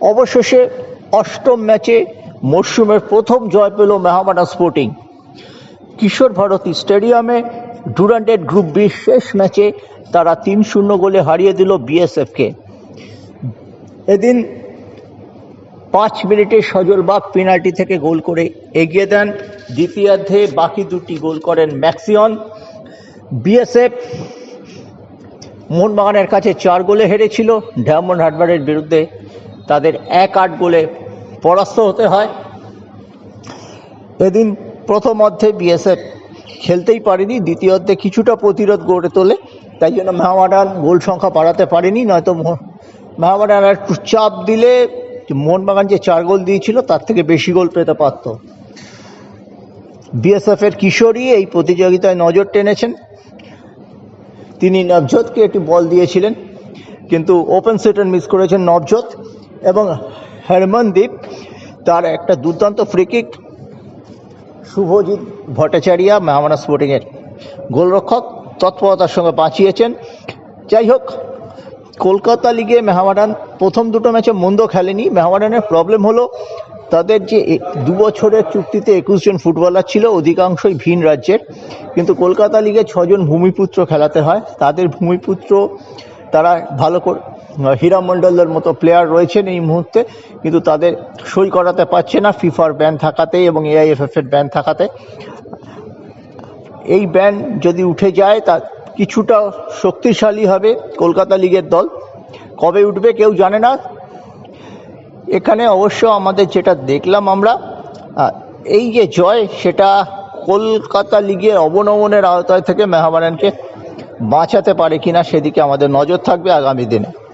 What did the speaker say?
অবশেষে অষ্টম ম্যাচে মরশুমের প্রথম জয় পেল মেহামাডান স্পোর্টিং। কিশোর ভারতী স্টেডিয়ামে ডুরান্ডেড গ্রুপ বি শেষ ম্যাচে তারা তিন শূন্য গোলে হারিয়ে দিল বিএসএফকে। এদিন পাঁচ মিনিটে সজল বাগ পেনাল্টি থেকে গোল করে এগিয়ে দেন। দ্বিতীয়ার্ধে বাকি দুটি গোল করেন ম্যাক্সিয়ন। বিএসএফ মোহনবাগানের কাছে চার গোলে হেরেছিল। ডায়মন্ড হারবারের বিরুদ্ধে তাদের এক আট গোলে পরাস্ত হতে হয়। এদিন প্রথম অর্ধে বিএসএফ খেলতেই পারেনি, দ্বিতীয় অর্ধে কিছুটা প্রতিরোধ গড়ে তোলে, তাই জন্য মেহামাডান গোল সংখ্যা বাড়াতে পারেনি, নয়তো মোহ- মেহামাডান আর একটু চাপ দিলে মোহনবাগান যে চার গোল দিয়েছিল, তার থেকে বেশি গোল পেতে পারত। বিএসএফ এর কিশোরী এই প্রতিযোগিতায় নজর টেনেছেন। তিনি নবজোতকে একটি বল দিয়েছিলেন, কিন্তু ওপেন সেটার মিস করেছেন নবজোত এবং হরমনদীপ তার একটা দুর্দান্ত ফ্রিকিক শুভজিৎ ভট্টাচার্য মেহামানা স্পোর্টিংয়ের গোলরক্ষক, তৎপরতার সঙ্গে বাঁচিয়েছেন। যাই হোক, কলকাতা লিগে মেহামাডান প্রথম দুটো ম্যাচে মন্দ খেলেনি। মেহামাডানের প্রবলেম হলো, তাদের যে দু বছরের চুক্তিতে একুশ জন ফুটবলার ছিল, অধিকাংশই ভিন রাজ্যের। কিন্তু কলকাতা লিগে ছজন ভূমিপুত্র খেলাতে হয়। তাদের ভূমিপুত্র তারা ভালো করে হীরা মণ্ডলের মতো প্লেয়ার রয়েছেন এই মুহূর্তে, কিন্তু তাদের সই করাতে পারছে না ফিফার ব্যান থাকাতে এবং এআইএফএফ এর ব্যান থাকাতে। এই ব্যান যদি উঠে যায়, তা কিছুটা শক্তিশালী হবে কলকাতা লিগের দল। কবে উঠবে কেউ জানে না। এখানে অবশ্য আমাদের যেটা দেখলাম আমরা এই যে জয়, সেটা কলকাতা লিগের অবনমনের আওতায় থেকে মেহামারানকে বাঁচাতে পারে কিনা সেদিকে আমাদের নজর থাকবে আগামী দিনে।